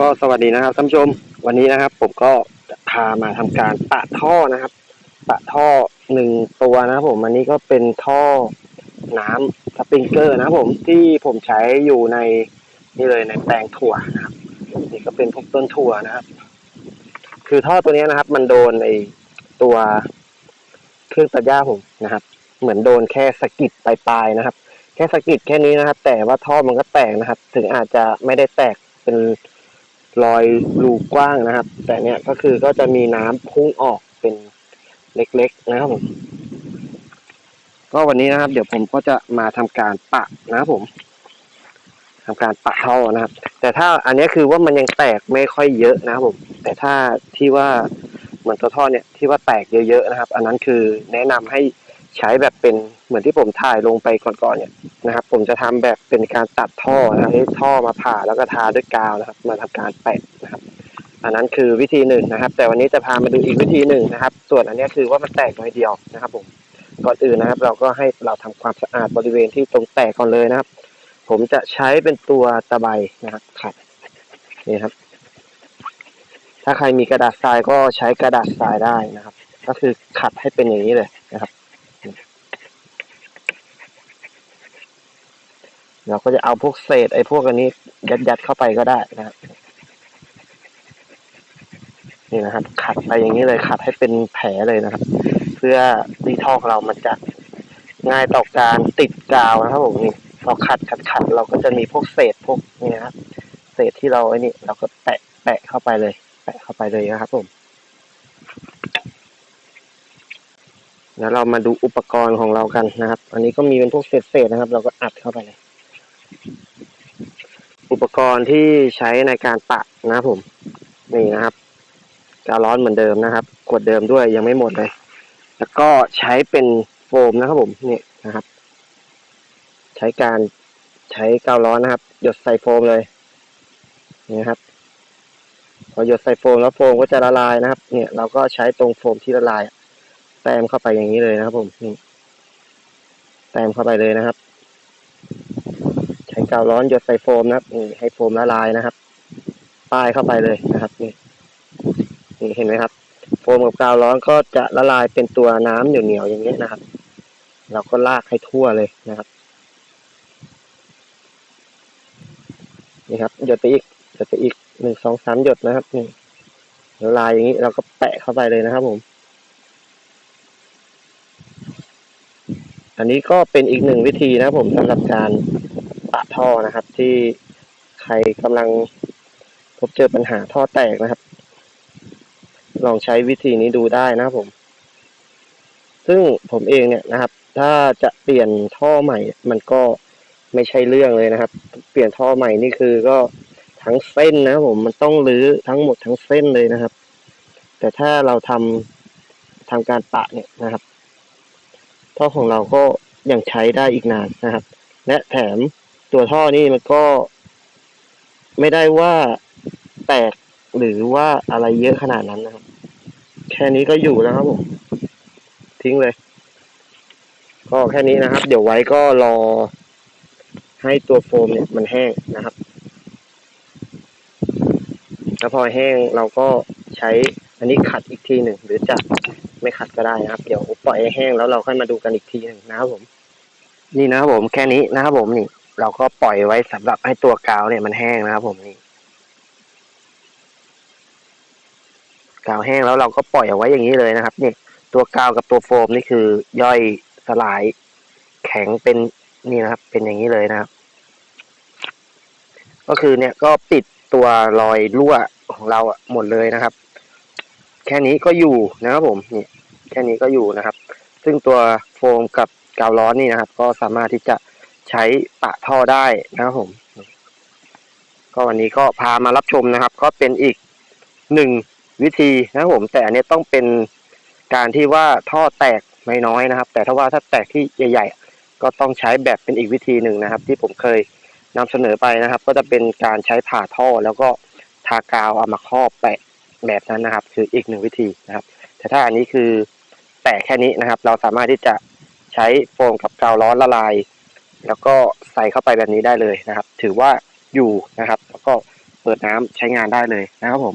ก็สวัสดีนะครับท่านผู้ชมวันนี้นะครับ ผมก็จะพามาทำการปะท่อนะครับ ปะท่อหนึ่งตัวนะครับผมอันนี้ก็เป็นท่อน้ำสปริงเกอร์นะครับผมที่ผมใช้อยู่ในนี่เลยในแปลงถั่วนะครับนี่ก็เป็นพวกต้นถั่วนะครับ คือท่อตัวนี้นะครับ มันโดนไอตัวเครื่องตัดหญ้าผมนะครับ เหมือนโดนแค่สะกิดปลายๆนะครับ แค่สะกิดแค่นี้นะครับ แต่ว่าท่อมันก็แตกนะครับ ถึงอาจจะไม่ได้แตกเป็น รอยรูกว้างนะครับ แต่เนี้ยก็คือก็จะมีน้ำพุ่งออกเป็นเล็กๆนะครับผมก็วันนี้นะครับ เดี๋ยวผมก็จะมาทำการปะนะครับผมทำการปะท่อนะครับ แต่ถ้าอันนี้คือว่ามันยังแตกไม่ค่อยเยอะนะครับผม แต่ถ้าที่ว่าเหมือนตัวท่อเนี่ยที่ว่าแตกเยอะๆนะครับ อันนั้นคือแนะนำให้ ใช้แบบเป็นเหมือนที่ผมถ่ายลงไปก่อนๆเนี่ยนะครับ ผมจะทำแบบเป็นการตัดท่อนะครับให้ท่อมาผ่าแล้วก็ทาด้วยกาวนะครับ มาทำการแปะนะครับ อันนั้นคือวิธีหนึ่งนะครับ แต่วันนี้จะพามาดูอีกวิธีหนึ่งนะครับ ส่วนอันนี้คือว่ามันแตกน้อยเดียวนะครับ ผมก่อนอื่นนะครับ เราก็ให้เราทำความสะอาดบริเวณที่ตรงแตกก่อนเลยนะครับ ผมจะใช้เป็นตัวตะไบนะครับขัดนี่ครับ ถ้าใครมีกระดาษทรายก็ใช้กระดาษทรายได้นะครับ ก็คือขัดให้เป็นอย่างนี้เลยนะครับ เราก็จะเอาพวกเศษไอ้พวกอันนี้ ยัดยัดๆเข้าไปก็ได้นะครับนี่นะครับ ขัดไปอย่างนี้เลยขัดให้เป็นแผลเลยนะครับ เพื่อดีท่อของเรามันจะง่ายต่อการติดกาวนะครับผมนี่เราขัดขัดขัดเราก็จะมีพวกเศษพวกนี่นะครับเศษที่เราไอ้นี่เราก็แปะแปะเข้าไปเลย แปะเข้าไปเลยนะครับผมแล้วเรามาดูอุปกรณ์ของเรากันนะครับ อันนี้ก็มีเป็นพวกเศษๆนะครับ เราก็อัดเข้าไปเลย อุปกรณ์ที่ใช้ในการปะนะครับผม นี่นะครับกาวร้อนเหมือนเดิมนะครับขวดเดิมด้วยยังไม่หมดเลย แล้วก็ใช้เป็นโฟมนะครับผมนี่นะครับ ใช้การใช้กาวร้อนนะครับ หยดใส่โฟมเลยนี่นะครับพอหยดใส่โฟมแล้วโฟมก็จะละลายนะครับ เนี่ย เราก็ใช้ตรงโฟมที่ละลายแต้มเข้าไปอย่างนี้เลยนะครับผมนี่แต้มเข้าไปเลยนะครับ กาวร้อนหยดใส่โฟมนะครับนี่ให้โฟมละลายนะครับ ป้ายเข้าไปเลยนะครับ นี่นี่เห็นไหมครับ โฟมกับกาวร้อนก็จะละลายเป็นตัวน้ำเหนียวๆอย่างนี้นะครับ เราก็ลากให้ทั่วเลยนะครับนี่ครับหยดไปอีกหยดไปอีกหนึ่งสองสามหยดนะครับนี่ละลายอย่างนี้เราก็แปะเข้าไปเลยนะครับผม อันนี้ก็เป็นอีกหนึ่งวิธีนะครับผมสำหรับการ ท่อนะครับ ที่ใครกำลังพบเจอปัญหาท่อแตกนะครับ ลองใช้วิธีนี้ดูได้นะครับผม ซึ่งผมเองเนี่ยนะครับ ถ้าจะเปลี่ยนท่อใหม่ มันก็ไม่ใช่เรื่องเลยนะครับ เปลี่ยนท่อใหม่นี่คือก็ทั้งเส้นนะครับผมมันต้องรื้อทั้งหมดทั้งเส้นเลยนะครับ แต่ถ้าเราทำทำการปะเนี่ยนะครับ ท่อของเราก็ยังใช้ได้อีกนานนะครับ และแถม ตัวท่อนี่มันก็ ไม่ได้ว่าแตกหรือว่าอะไรเยอะขนาดนั้นนะครับ แค่นี้ก็อยู่แล้วครับผม ทิ้งเลย ก็แค่นี้นะครับ เดี๋ยวไว้ก็รอ ให้ตัวโฟมเนี่ยมันแห้งนะครับแล้วพอแห้งเราก็ใช้อันนี้ขัดอีกทีหนึ่ง หรือจะไม่ขัดก็ได้นะครับ เดี๋ยวปล่อยให้แห้งแล้วเราค่อยมาดูกันอีกทีหนึ่งนะครับผม นี่นะครับผมแค่นี้นะครับผมนี่ เราก็ปล่อยไว้สำหรับให้ตัวกาวเนี่ยมันแห้งนะครับ ผมนี่กาวแห้งแล้วเราก็ปล่อยเอาไว้อย่างนี้เลยนะครับนี่ตัวกาวกับตัวโฟมนี่คือย่อยสลายแข็งเป็นนี่นะครับ เป็นอย่างนี้เลยนะครับ ก็คือเนี่ยก็ปิดตัวรอยรั่วของเราหมดเลยนะครับ แค่นี้ก็อยู่นะครับ ผมนี่แค่นี้ก็อยู่นะครับ ซึ่งตัวโฟมกับกาวร้อนนี่นะครับ ก็สามารถที่จะ ใช้ปะท่อได้นะครับผม ก็วันนี้ก็พามารับชมนะครับ ก็เป็นอีกหนึ่งวิธีนะครับผม แต่อันนี้ต้องเป็นการที่ว่าท่อแตกไม่น้อยนะครับ แต่ถ้าว่าถ้าแตกที่ใหญ่ๆ ก็ต้องใช้แบบเป็นอีกวิธีหนึ่งนะครับ ที่ผมเคยนำเสนอไปนะครับ ก็จะเป็นการใช้ผ่าท่อแล้วก็ทากาวเอามาครอบแปะแบบนั้นนะครับ คืออีกหนึ่งวิธีนะครับ แต่ถ้าอันนี้คือแตกแค่นี้นะครับ เราสามารถที่จะใช้โฟมกับกาวร้อนละลาย แล้วก็ใส่เข้าไปแบบนี้ได้เลยนะครับ ถือว่าอยู่นะครับ แล้วก็เปิดน้ำใช้งานได้เลยนะครับผม